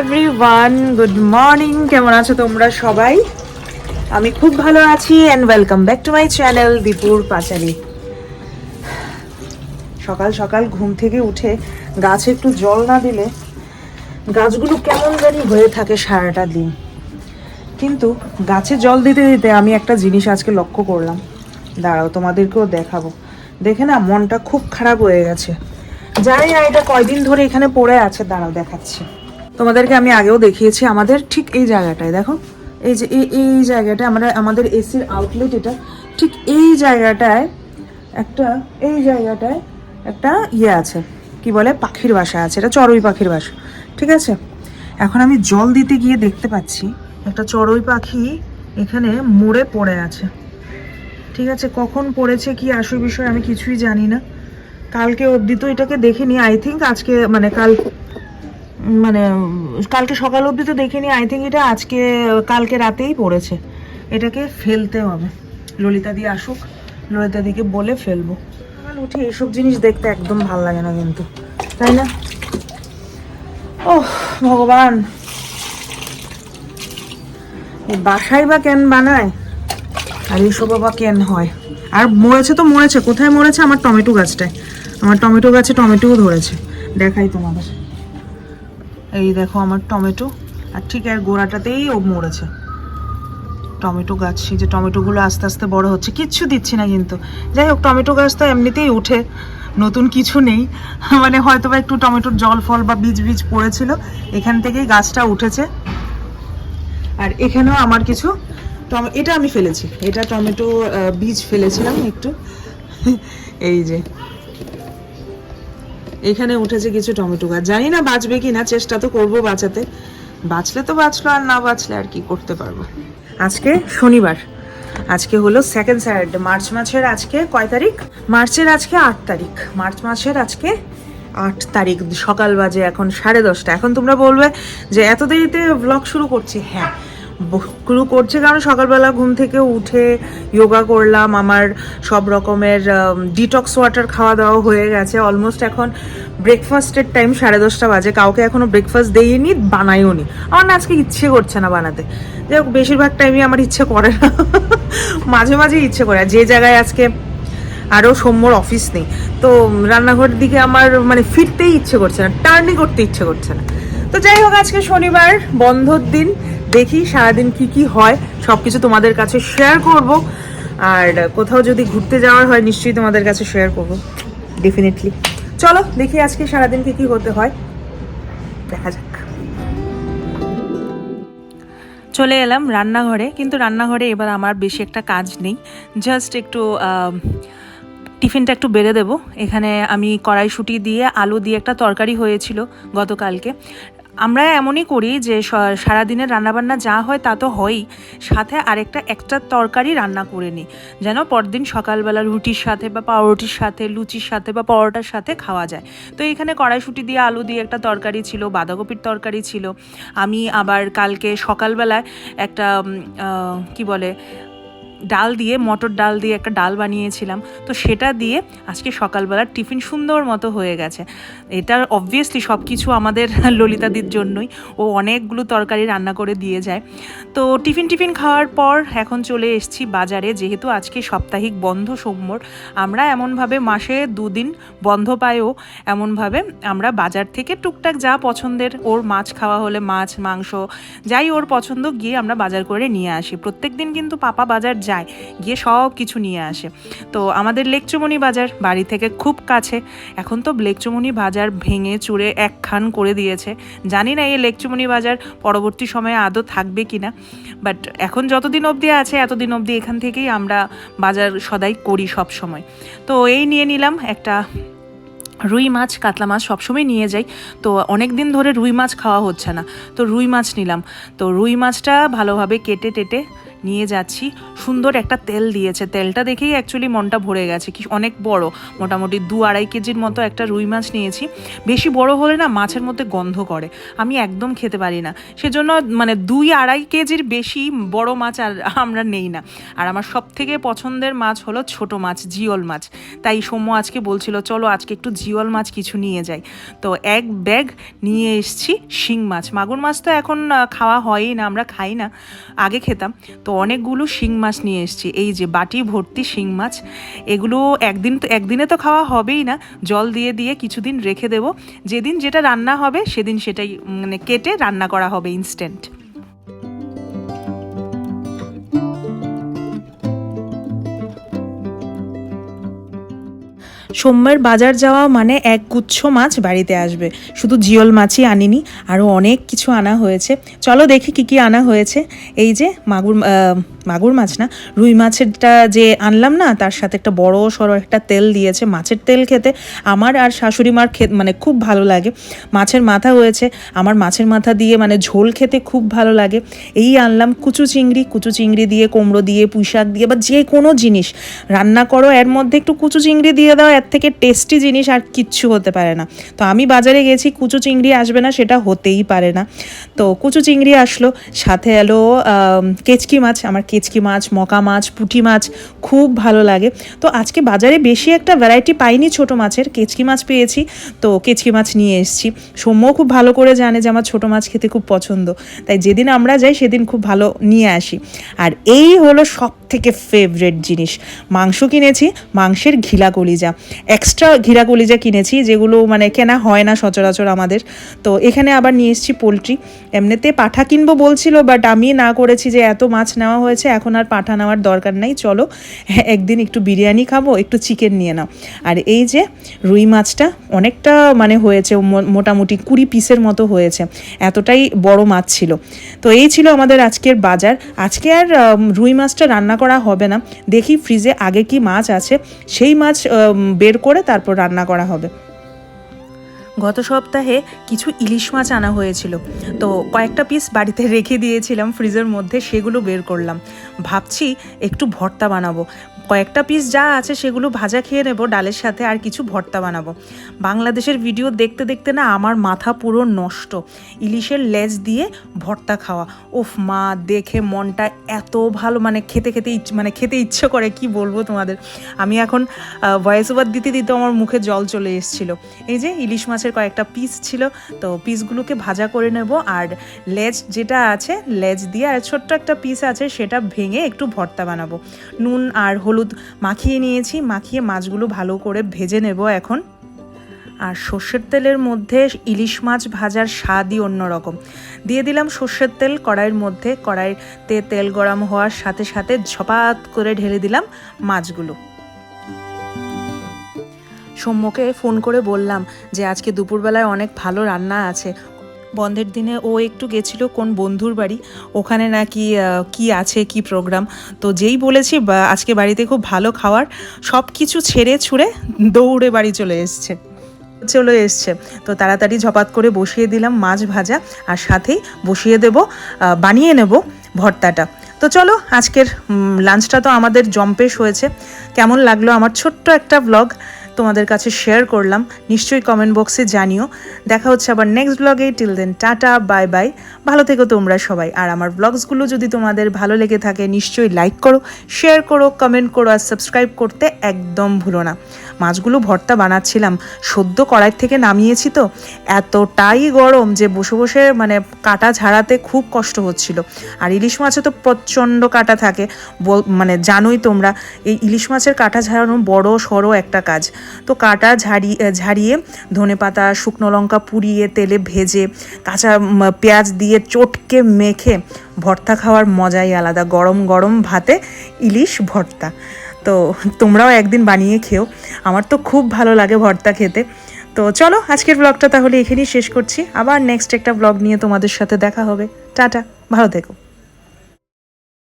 Everyone good morning কেমন আছো তোমরা সবাই? আমি খুব ভালো আছি and welcome back to my channel দীপুর পাচারি সকাল সকাল ঘুম থেকে উঠে গাছে একটু জল না দিলে গাছগুলো কেমন জানি হয়ে থাকে সারাটা দিন। কিন্তু গাছে জল দিতে দিতে আমি একটা জিনিস আজকে লক্ষ্য করলাম। দাঁড়াও, তোমাদেরকেও দেখাবো। দেখে না, মনটা খুব খারাপ হয়ে গেছে। জানি না, এটা কয়দিন ধরে এখানে পড়ে আছে, দাঁড়াও দেখাচ্ছি। তোমাদেরকে আমি আগেও দেখিয়েছি, আমাদের ঠিক এই জায়গাটায়, দেখো। এই যে, এই জায়গাটা, আমরা, আমাদের এসির আউটলেট এটা, ঠিক এই জায়গাটায় একটা, এই জায়গাটায় একটা ইয়ে আছে, কি বলে, পাখির বাসা আছে, এটা চড়ুই পাখির বাসা, ঠিক আছে? এখন আমি জল দিতে গিয়ে দেখতে পাচ্ছি, একটা চড়ুই পাখি এখানে মরে পড়ে আছে, ঠিক আছে? কখন পড়েছে, কি আসল বিষয় আমি কিছুই জানি না। কালকে অবধি তো এটাকে দেখিনি আই থিঙ্ক আজকে মানে কাল মানে কালকে সকাল অবধি তো দেখিনি আই থিঙ্ক এটা আজকে, কালকে রাতেই পড়েছে। এটাকে ফেলতে হবে। ললিতা দিয়ে আসুক, ললিতা দিকে বলে ফেলব। উঠে এইসব জিনিস দেখতে একদম ভালো লাগে না কিন্তু, তাই না? ও ভগবান। বাসায় বা কেন বানায়? আর এইসব বাবা কেন হয়? আর মরেছে তো মরেছে, কোথায় মরেছে? আমার টমেটো গাছটায়। আমার টমেটো গাছে টমেটোও ধরেছে। দেখাই তোমাদের। এই দেখো আমার টমেটো, আর ঠিক আর গোড়াটাতেই ও মরেছে। টমেটো গাছ সেই যে টমেটোগুলো আস্তে আস্তে বড় হচ্ছে, কিচ্ছু দিচ্ছি না কিন্তু। যাই হোক, টমেটো গাছ তো এমনিতেই উঠে, নতুন কিছু নেই। মানে হয়তো বা একটু টমেটোর জল, ফল বা বীজ বীজ পড়েছিল, এখান থেকেই গাছটা উঠেছে। আর এখানেও আমার কিছু এটা আমি ফেলেছি। এটা টমেটো বীজ ফেলেছিলাম একটু। এই যে এখানে উঠেছে কিছু টমেটো গাছ। জানি না বাঁচবে কি না চেষ্টা তো করব বাঁচাতে। বাঁচলে তো বাঁচলো, আর না বাঁচলে আর কি করতে পারব? আজকে শনিবার। আজকে হলো সেকেন্ড স্যাটারডে মার্চ মাসের আজকে কয় তারিখ? মার্চের আজকে আট তারিখ। মার্চ মাসের আজকে আট তারিখ। সকাল বাজে এখন সাড়ে দশটা। এখন তোমরা বলবে যে এত দেরিতে ব্লগ শুরু করছি। হ্যাঁ শুরু করছে কারণ সকালবেলা ঘুম থেকে উঠে যোগা করলাম। আমার সব রকমের ডিটক্স ওয়াটার খাওয়া দাওয়া হয়ে গেছে। অলমোস্ট এখন ব্রেকফাস্টের টাইম সাড়ে দশটা বাজে। কাউকে এখনও ব্রেকফাস্ট দেইনি বানাইও নি আমার না আজকে ইচ্ছে করছে না বানাতে। যাই হোক, বেশিরভাগ টাইমই আমার ইচ্ছে করে না। মাঝে মাঝে ইচ্ছে করে। যে জায়গায় আজকে আরও সৌম্যর অফিস নেই, তো রান্নাঘরের দিকে আমার মানে ফিরতেই ইচ্ছে করছে না টার্নি করতে ইচ্ছে করছে না। তো যাই হোক, আজকে শনিবার, বন্ধর দিন। দেখি সারাদিন কি কি হয় সব কিছু তোমাদের কাছে শেয়ার করব। আর কোথাও যদি ঘুরতে যাওয়ার হয়, নিশ্চয়ই তোমাদের কাছে শেয়ার করব। ডেফিনেটলি চলো, দেখি আজকে সারাদিন কি কি হতে হয়। দেখা যাক। চলে এলাম রান্নাঘরে, কিন্তু রান্নাঘরে এবার আমার বেশি একটা কাজ নেই। জাস্ট একটু টিফিনটা একটু বেড়ে দেবো। এখানে আমি কড়াইশুঁটি দিয়ে আলু দিয়ে একটা তরকারি হয়েছিল গতকালকে। আমরা এমনই করি যে সারাদিনের রান্নাবান্না যা হয় তা তো হয়ই। সাথে আরেকটা, একটা তরকারি রান্না করে নিই। যেন পরদিন সকালবেলা রুটির সাথে বা পাউরুটির সাথে, লুচির সাথে বা পরোটার সাথে খাওয়া যায়। তো এখানে কড়াইশুঁটি দিয়ে আলু দিয়ে একটা তরকারি ছিল, বাঁধাকপির তরকারি ছিল। আমি আবার কালকে সকালবেলায় একটা কি বলে ডাল দিয়ে, মটর ডাল দিয়ে একটা ডাল বানিয়েছিলাম। তো সেটা দিয়ে আজকে সকালবেলার টিফিন সুন্দর মতো হয়ে গেছে। এটা অবভিয়াসলি সব কিছু আমাদের ললিতাদির জন্যই। ও অনেকগুলো তরকারি রান্না করে দিয়ে যায়। তো টিফিন টিফিন খাওয়ার পর এখন চলে এসেছি বাজারে। যেহেতু আজকে সাপ্তাহিক বন্ধ সোমবার, আমরা এমনভাবে মাসে দুদিন বন্ধ পায়ও, এমনভাবে আমরা বাজার থেকে টুকটাক যা পছন্দের ওর মাছ খাওয়া হলে মাছ, মাংস, যাই ওর পছন্দ গিয়ে আমরা বাজার করে নিয়ে আসি। প্রত্যেক দিন কিন্তু পাপা বাজার যায়, গিয়ে সব কিছু নিয়ে আসে। তো আমাদের লেকচুমনি বাজার বাড়ি থেকে খুব কাছে। এখন তো লেকচুমনি বাজার ভেঙে চুরে একখান করে দিয়েছে। জানি না এই লেকচুমনি বাজার পরবর্তী সময়ে আদৌ থাকবে কি না বাট এখন যতদিন অবধি আছে, এতদিন অবধি এখান থেকেই আমরা বাজার সদাই করি সব সময়। তো এই নিয়ে নিলাম একটা রুই মাছ, কাতলা মাছ সবসময় নিয়ে যাই। তো অনেক দিন ধরে রুই মাছ খাওয়া হচ্ছে না। তো রুই মাছ নিলাম। তো রুই মাছটা ভালোভাবে কেটে টেটে নিয়ে যাচ্ছি। সুন্দর একটা তেল দিয়েছে। তেলটা দেখেই অ্যাকচুয়ালি মনটা ভরে গেছে। কি অনেক বড়, মোটামুটি দু আড়াই কেজির মতো একটা রুই মাছ নিয়েছি। বেশি বড় হলে না মাছের মধ্যে গন্ধ করে। আমি একদম খেতে পারি না। সেজন্য মানে দুই আড়াই কেজির বেশি বড় মাছ আর আমরা নেই না। আর আমার সব থেকে পছন্দের মাছ হলো ছোট মাছ, জিওল মাছ। তাই সৌম্য আজকে বলছিল, চলো আজকে একটু জিওল মাছ কিছু নিয়ে যাই। তো এক ব্যাগ নিয়ে এসছি শিং মাছ। মাগুর মাছ তো এখন খাওয়া হয়ই না, আমরা খাই না। আগে খেতাম। তো অনেকগুলো শিং মাছ নিয়ে এসেছি। এই যে বাটি, ভর্তি শিং মাছ, এগুলো একদিন তো একদিনে তো খাওয়া হবেই না। জল দিয়ে দিয়ে কিছুদিন রেখে দেবো। যেদিন যেটা রান্না হবে, সেদিন সেটাই মানে কেটে রান্না করা হবে ইনস্ট্যান্ট সোমবার বাজার যাওয়া মানে এক গুচ্ছ মাছ বাড়িতে আসবে। শুধু জিওল মাছই আনিনি, আরও অনেক কিছু আনা হয়েছে। চলো দেখি কি কি আনা হয়েছে। এই যে মাগুর মাগুর মাছ না, রুই মাছেরটা যে আনলাম না, তার সাথে একটা বড় সড়ো একটা তেল দিয়েছে, মাছের তেল খেতে। আমার আর শাশুড়ি মার খেতে মানে খুব ভালো লাগে। মাছের মাথা হয়েছে, আমার মাছের মাথা দিয়ে মানে ঝোল খেতে খুব ভালো লাগে। এই আনলাম কুচু চিংড়ি কুচু চিংড়ি দিয়ে, কুমড়ো দিয়ে পুঁই শাক দিয়ে বা যে কোনো জিনিস। রান্না করো, এর মধ্যে একটু কুচু চিংড়ি দিয়ে দাও এর থেকে টেস্টি জিনিস আর কিচ্ছু হতে পারে না। তো আমি বাজারে গেছি, কুচু চিংড়ি আসবে না, সেটা হতেই পারে না। তো কুচু চিংড়ি আসলো, সাথে এলো কেচকি মাছ, আমার কেচকি মাছ, মকা মাছ, পুঁটি মাছ, খুব ভালো লাগে। তো আজকে বাজারে বেশি একটা ভ্যারাইটি পাইনি ছোট মাছের, কেচকি মাছ পেয়েছি। তো কেচকি মাছ নিয়ে এসেছি। সৌম্যও খুব ভালো করে জানে যে আমার ছোট মাছ খেতে খুব পছন্দ। তাই যেদিন আমরা যাই, সেদিন খুব ভালো নিয়ে আসি। আর এই হলো সব থেকে ফেভারেট জিনিস? মাংস কিনেছি, মাংসের ঘিলা কলিজা। এক্সট্রা ঘিরা কলিজা কিনেছি, যেগুলো মানে কেনা হয় না সচরাচর আমাদের। তো এখানে আবার নিয়ে এসেছি পোলট্রি। এমনিতে পাঠা কিনবো বলছিল বাট আমি না করেছি যে এত মাছ নেওয়া হয়েছে, এখন আর পাঠা নেওয়ার দরকার নাই। চলো, একদিন একটু বিরিয়ানি খাব, একটু চিকেন নিয়ে নাও। আর এই যে রুই মাছটা, অনেকটা মানে হয়েছে মোটামুটি কুড়ি পিসের মতো হয়েছে। এতটাই বড় মাছ ছিল। তো এই ছিল আমাদের আজকের বাজার। আজকে আর রুই মাছটা রান্না করা হবে না। দেখি ফ্রিজে আগে কি মাছ আছে। সেই মাছ বের করে তারপর রান্না করা হবে। গত সপ্তাহে কিছু ইলিশ মাছ আনা হয়েছিল। তো কয়েকটা পিস বাড়িতে রেখে দিয়েছিলাম ফ্রিজের মধ্যে, সেগুলো বের করলাম। ভাবছি একটু ভর্তা বানাবো। কয়েকটা পিস যা আছে সেগুলো ভাজা খেয়ে নেব, ডালের সাথে আর কিছু ভর্তা বানাবো। বাংলাদেশের ভিডিও দেখতে দেখতে না আমার মাথা পুরো নষ্ট। ইলিশের লেজ দিয়ে ভর্তা খাওয়া। ওফ মা, দেখে মনটা এত ভালো মানে খেতে খেতে মানে খেতে ইচ্ছে করে, কি বলব তোমাদের? আমি এখন ভয়েস ওভার দিতে দিতে আমার মুখে জল চলে এসেছিল। এই যে ইলিশ মাছের কয়েকটা পিস ছিল, তো পিসগুলোকে ভাজা করে নেব আর লেজ যেটা আছে, লেজ দিয়ে আর ছোট্ট একটা পিস আছে, সেটা ভেঙে একটু ভর্তা বানাবো। নুন আর হলুদ মাখিয়ে নিয়েছি, মাখিয়ে মাছগুলো ভালো করে ভেজে নেব এখন। আর সর্ষের তেলের মধ্যে ইলিশ মাছ ভাজার স্বাদই অন্যরকম দিয়ে দিলাম সর্ষের তেল কড়াইয়ের মধ্যে, কড়াইতে তেল গরম হওয়ার সাথে সাথে ঝপাত করে ঢেলে দিলাম মাছগুলো। সৌম্যকে ফোন করে বললাম যে, আজকে দুপুরবেলায় অনেক ভালো রান্না আছে বন্ধের দিনে ও একটু গেছিল কোন বন্ধুর বাড়ি, ওখানে নাকি কি আছে, কি প্রোগ্রাম তো যেই বলেছি আজকে বাড়িতে খুব ভালো খাওয়ার সব কিছু ছেড়ে ছুঁড়ে দৌড়ে বাড়ি চলে এসছে চলে এসছে। তো তাড়াতাড়ি ঝপাত করে বসিয়ে দিলাম মাছ ভাজা, আর সাথেই বসিয়ে দেব বানিয়ে নেব ভর্তাটা। তো চলো, আজকের লাঞ্চটা তো আমাদের জম্পেশ হয়েছে। কেমন লাগল আমার ছোট্ট একটা ব্লগ তোমাদের কাছে শেয়ার করলাম, নিশ্চয়ই কমেন্ট বক্সে জানিও। দেখা হচ্ছে আবার নেক্সট ব্লগে till then tata bye bye ভালো থেকো তোমরা সবাই। আর আমার ব্লগসগুলো যদি তোমাদের ভালো লেগে থাকে, নিশ্চয়ই লাইক করো শেয়ার করো কমেন্ট করো আর সাবস্ক্রাইব করতে একদম ভুলো না। মাছগুলো ভর্তা বানাচ্ছিলাম। সদ্য কড়াই থেকে নামিয়েছি তো। এতটাই গরম যে বসে বসে মানে কাটা ঝাড়াতে খুব কষ্ট হচ্ছিল। আর ইলিশ মাছে তো প্রচণ্ড কাটা থাকে। মানে জানোই তোমরা, এই ইলিশ মাছের কাটা ঝাড়ানো বড় সড়ো একটা কাজ। তো কাটা ঝাড়িয়ে ঝাড়িয়ে ধনে পাতা, শুকনো লঙ্কা পুড়িয়ে তেলে ভেজে, কাঁচা পেঁয়াজ দিয়ে চটকে মেখে ভর্তা খাওয়ার মজাই আলাদা। গরম গরম ভাতে ইলিশ ভর্তা। তো তোমরাও একদিন বানিয়ে খেও। আমার তো খুব ভালো লাগে ভর্তা খেতে। তো চলো, আজকের ব্লগটা তাহলে এখানেই শেষ করছি। আবার নেক্সট একটা ব্লগ নিয়ে তোমাদের সাথে দেখা হবে। টাটা, ভালো থেকো।